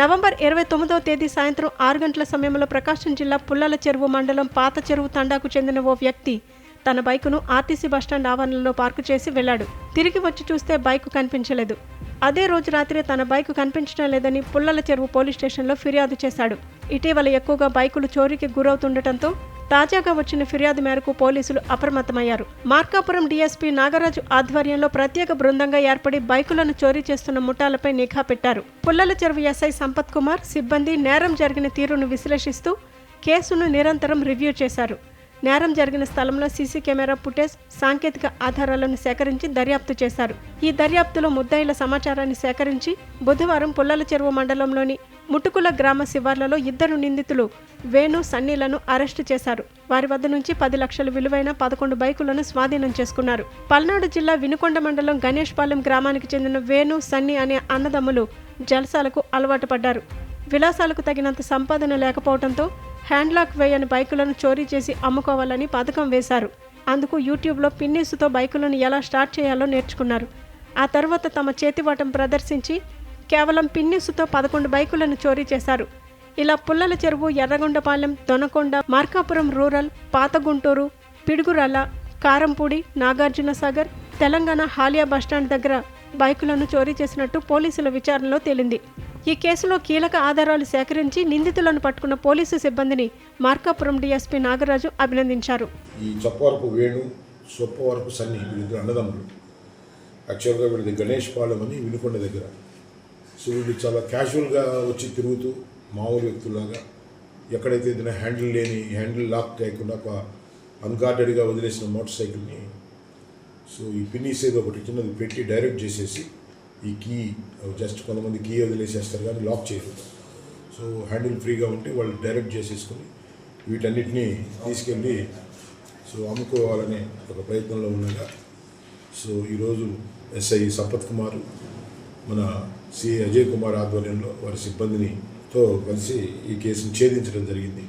November ఇరవై తొమ్మిదవ తేదీ సాయంత్రం ఆరు గంటల సమయంలో ప్రకాశం జిల్లా పుల్లల చెరువు మండలం పాత చెరువు తండాకు చెందిన ఓ వ్యక్తి తన బైకును ఆర్టీసీ బస్టాండ్ ఆవరణలో పార్కు చేసి వెళ్ళాడు. తిరిగి వచ్చి చూస్తే బైకు కనిపించలేదు. అదే రోజు రాత్రి తన బైకు కనిపించడం లేదని పుల్లల చెరువు పోలీస్ స్టేషన్లో ఫిర్యాదు చేశాడు. ఇటీవల ఎక్కువగా బైకులు చోరీకి గురవుతుండటంతో తాజాగా వచ్చిన ఫిర్యాదు మేరకు పోలీసులు అప్రమత్తమయ్యారు. మార్కాపురం డీఎస్పీ నాగరాజు ఆధ్వర్యంలో ప్రత్యేక బృందంగా ఏర్పడి బైకులను చోరీ చేస్తున్న ముఠాలపై నిఘా పెట్టారు. పుల్లల చెరువు ఎస్ఐ సంపత్ కుమార్ సిబ్బంది నేరం జరిగిన తీరును విశ్లేషిస్తూ కేసును నిరంతరం రివ్యూ చేశారు. నేరం జరిగిన స్థలంలో సీసీ కెమెరా ఫుటేజ్ సాంకేతిక ఆధారాలను సేకరించి దర్యాప్తు చేశారు. ఈ దర్యాప్తులో ముద్దాయిల సమాచారాన్ని సేకరించి బుధవారం పుల్లల చెరువు మండలంలోని ముటుకుల గ్రామ శివార్లలో ఇద్దరు నిందితులు వేణు సన్నీలను అరెస్టు చేశారు. వారి వద్ద నుంచి పది లక్షల విలువైన పదకొండు బైకులను స్వాధీనం చేసుకున్నారు. పల్నాడు జిల్లా వినుకొండ మండలం గణేష్పాలెం గ్రామానికి చెందిన వేణు సన్నీ అనే అన్నదమ్ములు జలసాలకు అలవాటు పడ్డారు. విలాసాలకు తగినంత సంపాదన లేకపోవడంతో హ్యాండ్లాక్ వేయని బైకులను చోరీ చేసి అమ్ముకోవాలని పథకం వేశారు. అందుకు యూట్యూబ్లో పిన్నీసుతో బైకులను ఎలా స్టార్ట్ చేయాలో నేర్చుకున్నారు. ఆ తర్వాత తమ చేతివాటం ప్రదర్శించి కేవలం పిన్నిసుతో పదకొండు బైకులను చోరీ చేశారు. ఇలా పుల్లల చెరువు ఎర్రగొండపాలెం దొనకొండ మార్కాపురం రూరల్ పాత గుంటూరు పిడుగురాల కారంపూడి నాగార్జున సాగర్ తెలంగాణ హాలియా బస్టాండ్ దగ్గర బైకులను చోరీ చేసినట్టు పోలీసుల విచారణలో తేలింది. ఈ కేసులో కీలక ఆధారాలు సేకరించి నిందితులను పట్టుకున్న పోలీసు సిబ్బందిని మార్కాపురం డీఎస్పీ నాగరాజు అభినందించారు. ఈ చొప్పవరపు వేణు చొప్పవరపు సన్ని వీళ్ళిద్దరు అన్నదమ్ములు. యాక్చువల్గా వీళ్ళది గణేష్ పాలెం అని వినుకొండ దగ్గర. సో వీళ్ళు చాలా క్యాజువల్గా వచ్చి తిరుగుతూ మామూలు వ్యక్తులాగా ఎక్కడైతే ఏదైనా హ్యాండిల్ లేని హ్యాండిల్ లాక్ చేయకుండా ఒక అన్గార్డెడ్గా వదిలేసిన మోటార్ సైకిల్ని సో ఈ పిన్నీస్ ఏదో ఒకటి చిన్నది పెట్టి డైరెక్ట్ చేసేసి ఈ కీ జస్ట్ కొంతమంది కీ వదిలేసేస్తారు కానీ లాక్ చేయరు. సో హ్యాండిల్ ఫ్రీగా ఉంటే వాళ్ళు డైరెక్ట్ చేసేసుకొని వీటన్నిటిని తీసుకెళ్ళి సో అమ్ముకోవాలనే ఒక ప్రయత్నంలో ఉండగా సో ఈరోజు ఎస్ఐ సంపత్ కుమార్ మన సి. అజయ్ కుమార్ ఆధ్వర్యంలో వారి సిబ్బందినితో కలిసి ఈ కేసును ఛేదించడం జరిగింది.